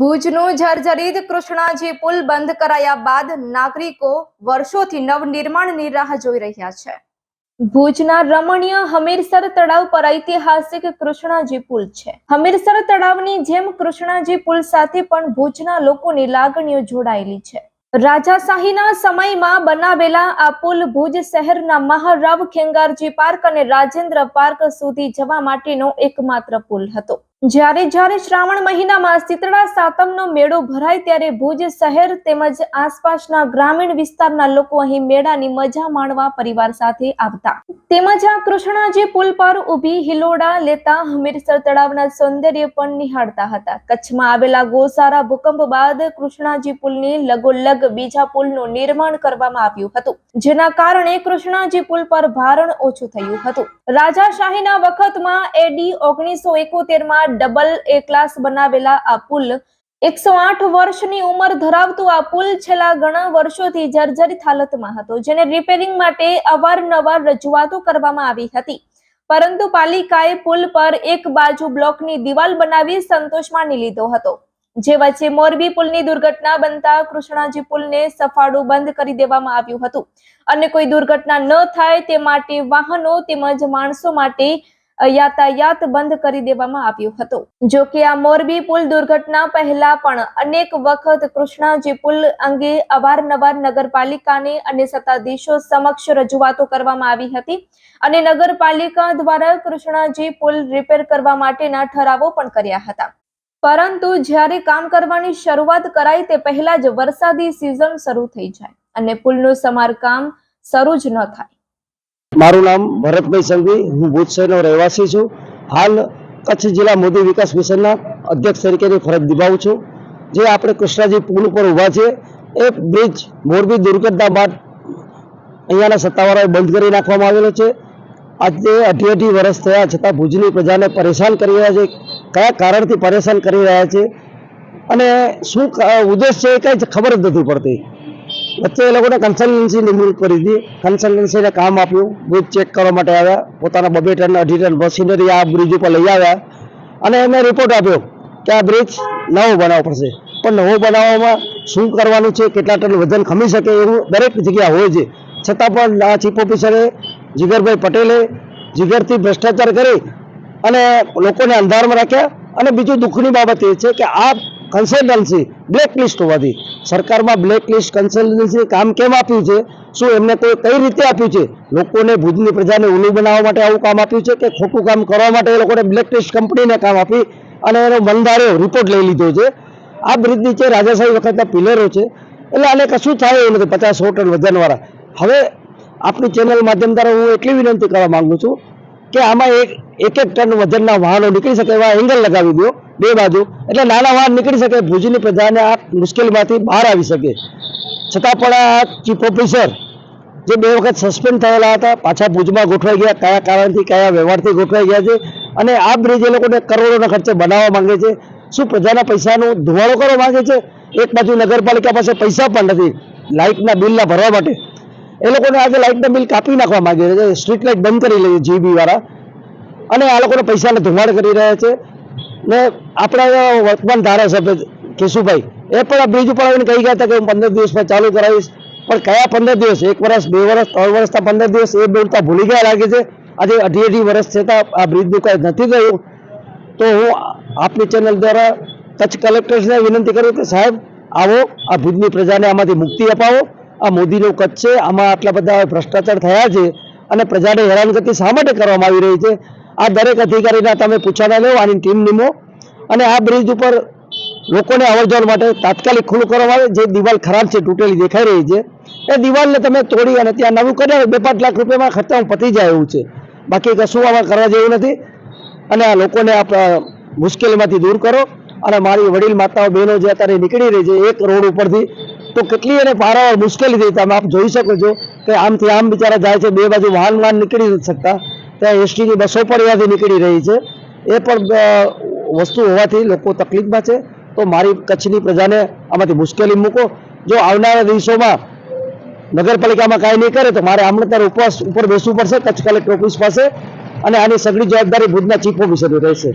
ભુજનું જર્જરિત કૃષ્ણાજી પુલ બંધ કરાયા બાદ નાગરિકો વર્ષોથી નવનિર્માણની રાહ જોઈ રહ્યા છે. ભુજના રમણીય હમીરસર તળાવ પર ઐતિહાસિક કૃષ્ણાજી પુલ છે. હમીરસર તળાવની જેમ કૃષ્ણાજી પુલ સાથે પણ ભુજના લોકોની લાગણીઓ જોડાયેલી છે. રાજાશાહીના સમયમાં બનાવેલા આ પુલ ભુજ શહેરના મહારાવ ખેંગારજી પાર્ક અને રાજેન્દ્ર પાર્ક સુધી જવા માટેનો એકમાત્ર પુલ હતો. જ્યારે જ્યારે શ્રાવણ મહિનામાં શીતળા સાતમનો મેળો ભરાય ત્યારે ભુજ શહેર તેમજ આસપાસના ગ્રામીણ વિસ્તારના લોકો અહીં મેળાની મજા માણવા પરિવાર સાથે આવતા. તેમજ આ કૃષ્ણાજી પુલ પર ઊભી હિલોડા, લેતા, હમીરસર તળાવના સૌંદર્ય પણ નિહાળતા હતા. કચ્છમાં આવેલા ગોસારા ભૂકંપ બાદ કૃષ્ણાજી પુલની લગોલગ બીજા પુલનું નિર્માણ કરવામાં આવ્યું હતું, જેના કારણે કૃષ્ણાજી પુલ પર ભારણ ઓછું થયું હતું. રાજાશાહીના વખતમાં એડી ઓગણીસો એકોતેરમાં ડબલ એ ક્લાસ બનાવેલા આ પુલ એકસો આઠ વર્ષની ઉંમર ધરાવતું આ પુલ છેલ્લા ઘણા વર્ષોથી જર્જરિત હાલતમાં હતો, જેને રિપેરિંગ માટે અવારનવાર રજૂઆતો કરવામાં આવી હતી. પરંતુ પાલિકાએ પુલ પર એક બાજુ બ્લોકની દિવાલ બનાવી સંતોષ માની લીધો હતો. જે વચ્ચે મોરબી પુલની દુર્ઘટના બનતા કૃષ્ણાજી પુલને સફાળું બંધ કરી દેવામાં આવ્યું હતું. અને કોઈ દુર્ઘટના ન થાય તે માટે વાહનો તેમજ માણસો માટે યાતાયાત બંધ કરી દેવામાં આવ્યો હતો. જો કે આ મોરબી પુલ દુર્ઘટના પહેલા પણ અનેક વખત કૃષ્ણાજી પુલ અંગે અવારનવાર નગરપાલિકાને અને સત્તાધીશો સમક્ષ રજૂઆતો કરવામાં આવી હતી અને નગરપાલિકા દ્વારા કૃષ્ણાજી પુલ રિપેર કરવા માટેના ઠરાવો પણ કર્યા હતા. પરંતુ જ્યારે કામ કરવાની શરૂઆત કરાય તે પહેલા જ વરસાદી સિઝન શરૂ થઈ જાય અને પુલનું સમારકામ શરૂ જ ન થાય. મારું નામ ભરતભાઈ સંઘવી, હું ભુજ શહેરનો રહેવાસી છું. હાલ કચ્છ જિલ્લા મોદી વિકાસ મિશનના અધ્યક્ષ તરીકેની ફરજ નિભાવું છું. જે આપણે કૃષ્ણાજી પુલ ઉપર ઊભા છે એ બ્રિજ મોરબી દુર્ઘટના બાદ અહીંયાના સત્તાવાળાએ બંધ કરી નાખવામાં આવેલો છે. આજે અઢી અઢી વર્ષ થયા છતાં ભુજની પ્રજાને પરેશાન કરી રહ્યા છે. કયા કારણથી પરેશાન કરી રહ્યા છે? અને શું ઉદ્દેશ છે એ કંઈ ખબર જ નથી પડતી. વચ્ચે એ લોકોને કન્સલ્ટન્સી નિમણૂક કરી હતી. કન્સલ્ટન્સીને કામ આપ્યું. બ્રિજ ચેક કરવા માટે આવ્યા. પોતાના બબે ટન અઢી ટન મશીનરી આ બ્રિજ ઉપર લઈ આવ્યા. અને એમને રિપોર્ટ આપ્યો કે આ બ્રિજ નવો બનાવવો પડશે. પણ નવો બનાવવામાં શું કરવાનું છે? કેટલા ટન વજન ખમી શકે એવું દરેક જગ્યા હોય છે. છતાં પણ આ ચીફ ઓફિસરે જીગરભાઈ પટેલે જીગરથી ભ્રષ્ટાચાર કરી અને લોકોને અંધારમાં રાખ્યા. અને બીજું દુઃખની બાબત એ છે કે આ કન્સલ્ટન્સી બ્લેક લિસ્ટ હોવાથી. સરકારમાં બ્લેક લિસ્ટ કન્સલ્ટન્સી કામ કેમ આપ્યું છે? શું એમને કોઈ કઈ રીતે આપ્યું છે? લોકોને ભુજની પ્રજાને ઉલ્લુ બનાવવા માટે આવું કામ આપ્યું છે કે ખોટું કામ કરવા માટે એ લોકોને બ્લેક લિસ્ટ કંપનીને કામ આપી અને એનો બંધાર્યો રિપોર્ટ લઈ લીધો છે? આ બ્રિજ નીચે રાજાશાહી વખતના પિલરો છે. એટલે આને કશું થાય એવું નથી, પચાસ સો વજનવાળા. હવે આપણી ચેનલ માધ્યમ દ્વારા હું એટલી વિનંતી કરવા માગું છું કે આમાં એક એક ટન વજનના વાહનો નીકળી શકે એવા એંગલ લગાવી દો. બે બાજુ. એટલે નાના વાહન નીકળી શકે, ભુજની પ્રજાને આ મુશ્કેલીમાંથી બહાર આવી શકે. છતાં પણ આ ચીફ ઓફિસર જે બે વખત સસ્પેન્ડ થયેલા હતા, પાછા ભુજમાં ગોઠવાઈ ગયા. કયા કારણથી, કયા વ્યવહારથી ગોઠવાઈ ગયા છે? અને આ બ્રિજ એ લોકોને કરોડોના ખર્ચે બનાવવા માંગે છે. શું પ્રજાના પૈસાનો ધુવાળો કરવા માંગે છે? એક બાજુ નગરપાલિકા પાસે પૈસા પણ નથી. લાઇટના બિલના ભરવા માટે. એ લોકોને આજે લાઇટના બિલ કાપી નાખવા માંગે છે. સ્ટ્રીટ લાઇટ બંધ કરી લે જીબી વાળા. અને આ લોકોને પૈસાને ધુમાડ કરી રહ્યા છે. ને આપણા વર્તમાન ધારાસભ્ય કેશુભાઈ, એ પણ આ બ્રિજ ઉપર આવીને કહી ગયા હતા કે હું પંદર દિવસમાં ચાલુ કરાવીશ. પણ કયા પંદર દિવસ? એક વર્ષ, બે વર્ષ, ત્રણ વર્ષના પંદર દિવસ, એ બોલતા ભૂલી ગયા લાગે છે. આજે અઢી અઢી વર્ષ છતાં આ બ્રિજનું કાંઈ નથી થયું તો હું આપની ચેનલ દ્વારા કચ્છ કલેક્ટર્સને વિનંતી કરું કે સાહેબ, આવો, આ ભુજની પ્રજાને આમાંથી મુક્તિ અપાવો. આ મોદીનું કચ્છ છે, આમાં આટલા બધા ભ્રષ્ટાચાર થયા છે અને પ્રજાને હેરાનગતિ શા માટે કરવામાં આવી રહી છે? આ દરેક અધિકારીના તમે પૂછાના લેવો, આની ટીમ નિમો. અને આ બ્રિજ ઉપર લોકોને અવર માટે તાત્કાલિક ખુલ્લું કરવામાં આવે. જે દિવાલ ખરાબ છે, તૂટેલી દેખાઈ રહી છે. એ દિવાલને તમે તોડી અને ત્યાં નવું કરી બે પાંચ લાખ રૂપિયામાં ખર્ચામાં પતી જાય એવું છે. બાકી કશું આમાં કરવા જેવું નથી. અને આ લોકોને આપ મુશ્કેલીમાંથી દૂર કરો. અને મારી વડીલ માતાઓ બહેનો જે અત્યારે નીકળી રહી છે, એક રોડ ઉપરથી, તો કેટલી એને પારાવાર મુશ્કેલી થઈ તમે આપ જોઈ શકો છો કે આમથી આમ બિચારા જાય છે, બે બાજુ વાહન વાહન નીકળી નથી શકતા. ત્યાં એસટીની બસો પણ અહીંયાથી નીકળી રહી છે. એ પણ વસ્તુ હોવાથી લોકો તકલીફમાં છે. તો મારી કચ્છની પ્રજાને આમાંથી મુશ્કેલી મૂકો. જો આવનારા દિવસોમાં નગરપાલિકામાં કાંઈ નહીં કરે તો મારે આમણતર ઉપવાસ ઉપર બેસવું પડશે, કચ્છ કલેક્ટર ઓફિસ પાસે અને આની સગળી જવાબદારી ભુજના ચીફ ઓફિસરની રહેશે.